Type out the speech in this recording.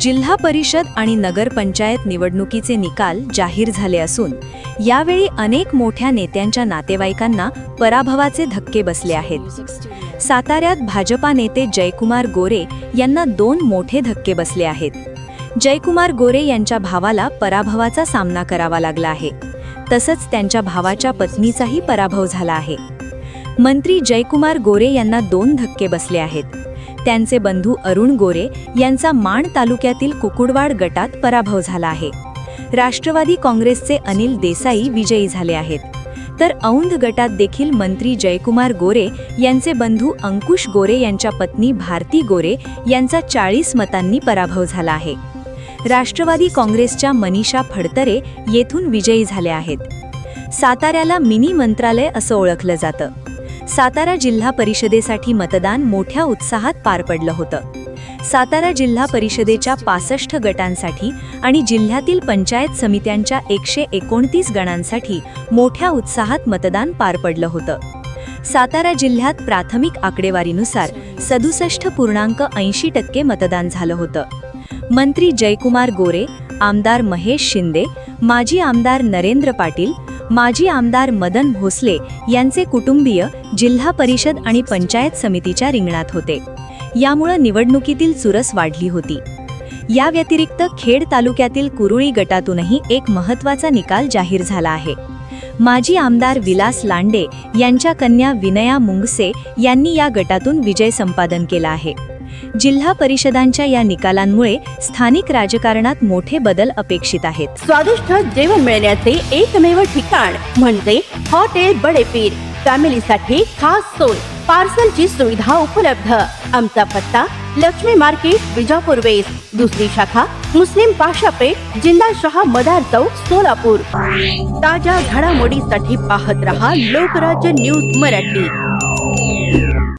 जिल्हा परिषद आणि नगरपंचायत निवडणुकीचे निकाल जाहीर झाले असून यावेळी अनेक मोठ्या नेत्यांच्या नातेवाईकांना पराभवाचे धक्के बसले आहेत. साताऱ्यात भाजपा नेते जयकुमार गोरे यांना दोन मोठे धक्के बसले आहेत. जयकुमार गोरे यांच्या भावाला पराभवाचा सामना करावा लागला आहे. तसंच त्यांच्या भावाच्या पत्नीचाही पराभव झाला आहे. मंत्री जयकुमार गोरे यांना दोन धक्के बसले आहेत. त्यांचे बंधू अरुण गोरे यांचा माण तालुक्यातील कुकुडवाड गटात पराभव झाला आहे. राष्ट्रवादी काँग्रेसचे अनिल देसाई विजयी झाले आहेत. तर औंध गटात देखील मंत्री जयकुमार गोरे यांचे बंधू अंकुश गोरे यांच्या पत्नी भारती गोरे यांचा चाळीस मतांनी पराभव झाला आहे. राष्ट्रवादी काँग्रेसच्या मनीषा फडतरे येथून विजयी झाल्या आहेत. साताऱ्याला मिनी मंत्रालय असं ओळखलं जातं. सातारा जिल्हा परिषदेसाठी मतदान मोठ्या उत्साहात पार पडलं होतं. सातारा जिल्हा परिषदेच्या पासष्ट गटांसाठी आणि जिल्ह्यातील पंचायत समित्यांच्या एकशे एकोणतीस गणांसाठी मोठ्या उत्साहात मतदान पार पडलं होतं. सातारा जिल्ह्यात प्राथमिक आकडेवारीनुसार सदुसष्ट पूर्णांक ऐंशी टक्के मतदान झालं होतं. मंत्री जयकुमार गोरे आमदार महेश शिंदे माजी आमदार नरेंद्र पाटील माजी आमदार मदन भोसले यांचे कुटुंबीय जिल्हा परिषद आणि पंचायत समितीच्या रिंगणात होते. यामुळं निवडणुकीतील चुरस वाढली होती. या व्यतिरिक्त खेड तालुक्यातील कुरुळी गटातूनही एक महत्त्वाचा निकाल जाहीर झाला आहे. माजी आमदार विलास लांडे यांच्या कन्या विनया मुंगसे यांनी या गटातून विजय संपादन केला आहे. जिल्हा परिषदांच्या या निकालांमुळे स्थानिक राजकारणात मोठे बदल अपेक्षित आहेत. स्वादिष्ट जेवण मिळण्याचे एकमेव ठिकाण म्हणजे हॉटेल बडेपीर. फॅमिलीसाठी खास सोय पार्सलची सुविधा उपलब्ध. आमचा पत्ता लक्ष्मी मार्केट विजापूर वेस्ट. दुसरी शाखा मुस्लिम पाशापेठ जिल्हा शहा मदार चौक सोलापूर. ताज्या घडामोडीसाठी पाहत रहा लोकराज्य न्यूज मराठी.